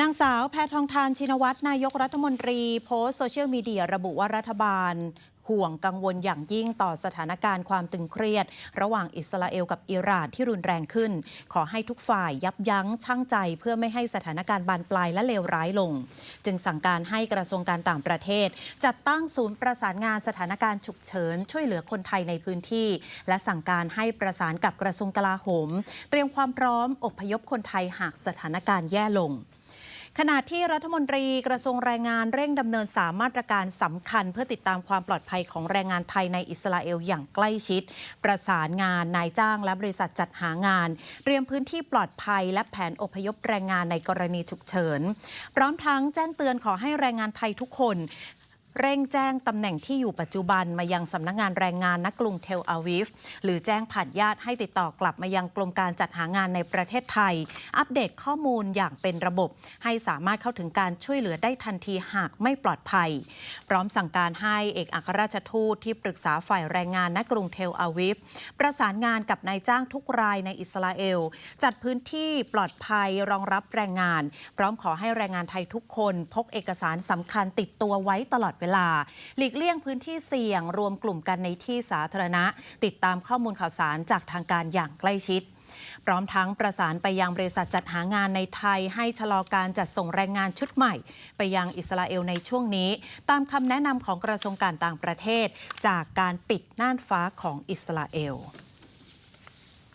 นางสาวแพทองทานชินวัตรนายกรัฐมนตรี โพสต์โซเชียลมีเดียระบุว่ารัฐบาล ห่วงกังวลอย่างยิ่งต่อสถานการณ์ความตึงเครียด ระหว่างอิสราเอลกับอิหร่านที่รุนแรงขึ้น ขอให้ทุกฝ่ายยับยั้งชั่งใจ เพื่อไม่ให้สถานการณ์บานปลายและเลวร้ายลง จึงสั่งการให้กระทรวงการต่างประเทศ จัดตั้งศูนย์ประสานงานสถานการณ์ฉุกเฉินช่วยเหลือคนไทยในพื้นที่ และสั่งการให้ประสานกับกระทรวงกลาโหม เตรียมความพร้อมอพยพคนไทยหากสถานการณ์แย่ลง ขณะที่รัฐมนตรีกระทรวงแรงงานเร่งดำเนินสามมาตรการสำคัญ เพื่อติดตามความปลอดภัยของแรงงานไทยในอิสราเอลอย่างใกล้ชิด ประสานงานนายจ้างและบริษัทจัดหางาน เตรียมพื้นที่ปลอดภัย และแผนอพยพแรงงานในกรณีฉุกเฉิน พร้อมทั้งแจ้งเตือนขอให้แรงงานไทยทุกคน เร่งแจ้งตำแหน่งที่อยู่ปัจจุบันมายังสำนักงานแรงงานณกรุงเทลอาวิฟ หรือแจ้งผ่านญาติให้ติดต่อกลับมายังกรมการจัดหางานในประเทศไทย อัปเดตข้อมูลอย่างเป็นระบบ ให้สามารถเข้าถึงการช่วยเหลือได้ทันทีหากไม่ปลอดภัย พร้อมสั่งการให้เอกอัครราชทูตที่ปรึกษาฝ่ายแรงงานณกรุงเทลอาวิฟ ประสานงานกับนายจ้างทุกรายในอิสราเอล จัดพื้นที่ปลอดภัยรองรับแรงงาน พร้อมขอให้แรงงานไทยทุกคน พกเอกสารสำคัญติดตัวไว้ตลอดเวลา หลีกเลี่ยงพื้นที่เสี่ยงรวมกลุ่มกันในที่สาธารณะ ติดตามข้อมูลข่าวสารจากทางการอย่างใกล้ชิดพร้อมทั้งประสานไปยังบริษัทจัดหางานในไทย ให้ชะลอการจัดส่งแรงงานชุดใหม่ ไปยังอิสราเอลในช่วงนี้ ตามคำแนะนำของกระทรวงการต่างประเทศ จากการปิดน่านฟ้าของอิสราเอล